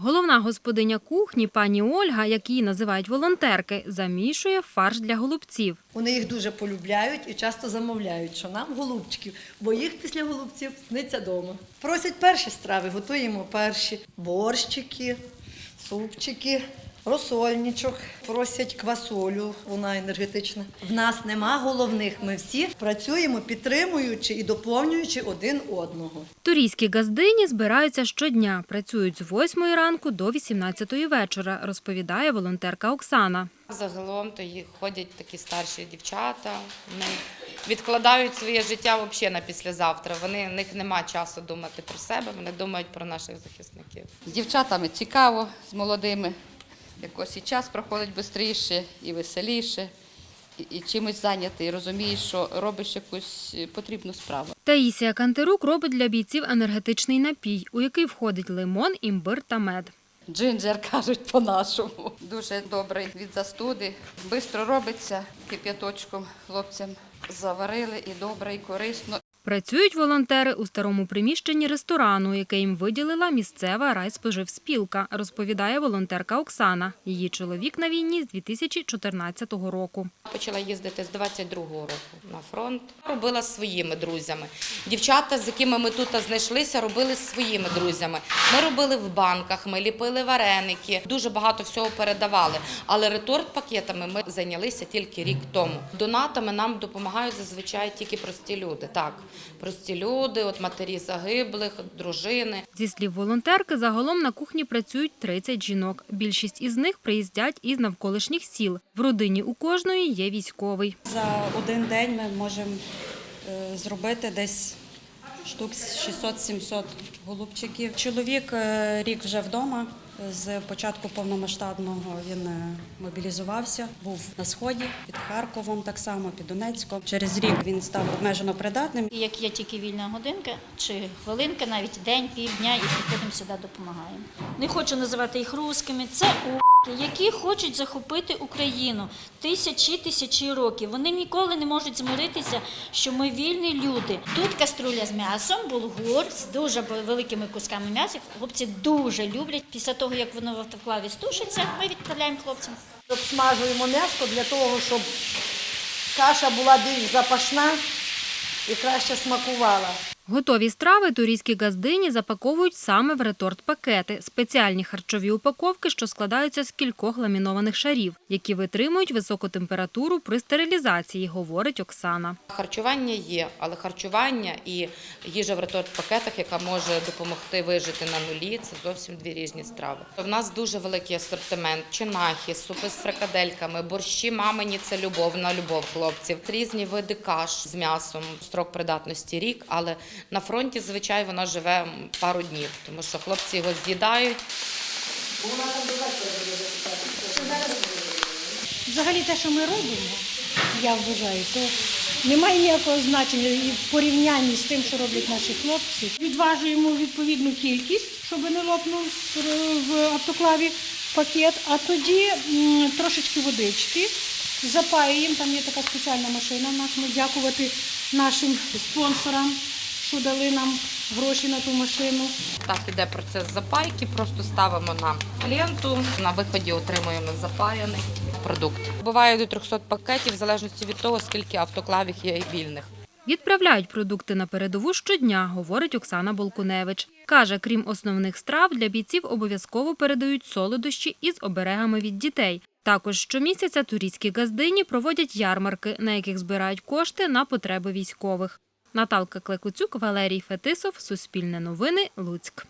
Головна господиня кухні, пані Ольга, як її називають волонтерки, замішує фарш для голубців. Вони їх дуже полюбляють і часто замовляють, що нам голубчиків, бо їх після голубців сниться вдома. Просять перші страви, готуємо перші борщики, супчики, розсольничок. Просять квасолю, вона енергетична. В нас нема головних. Ми всі працюємо, підтримуючи і доповнюючи один одного. Турійські газдині збираються щодня, працюють з 8 ранку до 18 вечора, розповідає волонтерка Оксана. Загалом то їх ходять такі старші дівчата. Вони відкладають своє життя взагалі на післязавтра. Вони в них нема часу думати про себе, вони думають про наших захисників. З дівчатами цікаво, з молодими. Якось і час проходить швидше, і веселіше, і, чимось зайнятий, розумієш, що робиш якусь е, потрібну справу. Таїсія Кантерук робить для бійців енергетичний напій, у який входить лимон, імбир та мед. Джинджер кажуть по-нашому. Дуже добрий від застуди. Бистро робиться кип'яточком хлопцям. Заварили і добре, і корисно. Працюють волонтери у старому приміщенні ресторану, яке їм виділила місцева райспоживспілка, розповідає волонтерка Оксана. Її чоловік на війні з 2014 року. Почала їздити з 22-го року на фронт. Робила з своїми друзями. Дівчата, з якими ми тут знайшлися, робили з своїми друзями. Ми робили в банках, ми ліпили вареники, дуже багато всього передавали. Але реторт пакетами ми зайнялися тільки рік тому. Донатами нам допомагають зазвичай тільки прості люди. Так, прості люди, от матері загиблих, дружини. Зі слів волонтерки, загалом на кухні працюють 30 жінок. Більшість із них приїздять із навколишніх сіл. В родині у кожної є військовий. За один день ми можемо е, зробити десь штук 600-700 голубчиків. Чоловік е, рік вже вдома. З початку повномасштабного він е, мобілізувався, був на сході під Харковом, так само під Донецьком. Через рік він став обмежено придатним. Як є тільки вільна годинка чи хвилинка, навіть день, півдня, і приходимо сюди, допомагаємо. Не хочу називати їх русскими. Це у**ки, які хочуть захопити Україну тисячі тисячі років. Вони ніколи не можуть змиритися, що ми вільні люди. Тут каструля з м'ясом, булгур з дуже великими кусками м'яса. Хлопці дуже люблять. Після того, як воно в автоклаві стушиться, ми відправляємо хлопцям. Обсмажуємо м'ясо для того, щоб каша була більш запашна і краще смакувала. Готові страви турійські газдині запаковують саме в реторт-пакети – спеціальні харчові упаковки, що складаються з кількох ламінованих шарів, які витримують високу температуру при стерилізації, говорить Оксана. Харчування є, але харчування і їжа в реторт-пакетах, яка може допомогти вижити на нулі, це зовсім дві різні страви. В нас дуже великий асортимент: чинахи, супи з фрикадельками, борщі мамині це любов на любов хлопців. Різні види каш з м'ясом, строк придатності рік, але на фронті, звичайно, вона живе пару днів, тому що хлопці його з'їдають. Взагалі те, що ми робимо, я вважаю, то немає ніякого значення і в порівнянні з тим, що роблять наші хлопці. Відважуємо відповідну кількість, щоб не лопнув в автоклаві пакет, а тоді трошечки водички. Запаюємо, там є така спеціальна машина. Ми дякувати нашим спонсорам, що дали нам гроші на ту машину. Так іде процес запайки, просто ставимо на ленту. На виході отримуємо запаяний продукт. Буває до 300 пакетів, в залежності від того, скільки автоклавів є вільних. Відправляють продукти на передову щодня, говорить Оксана Болкуневич. Каже, крім основних страв, для бійців обов'язково передають солодощі із оберегами від дітей. Також щомісяця турійські газдині проводять ярмарки, на яких збирають кошти на потреби військових. Наталка Клекуцюк, Валерій Фетисов, Суспільне новини, Луцьк.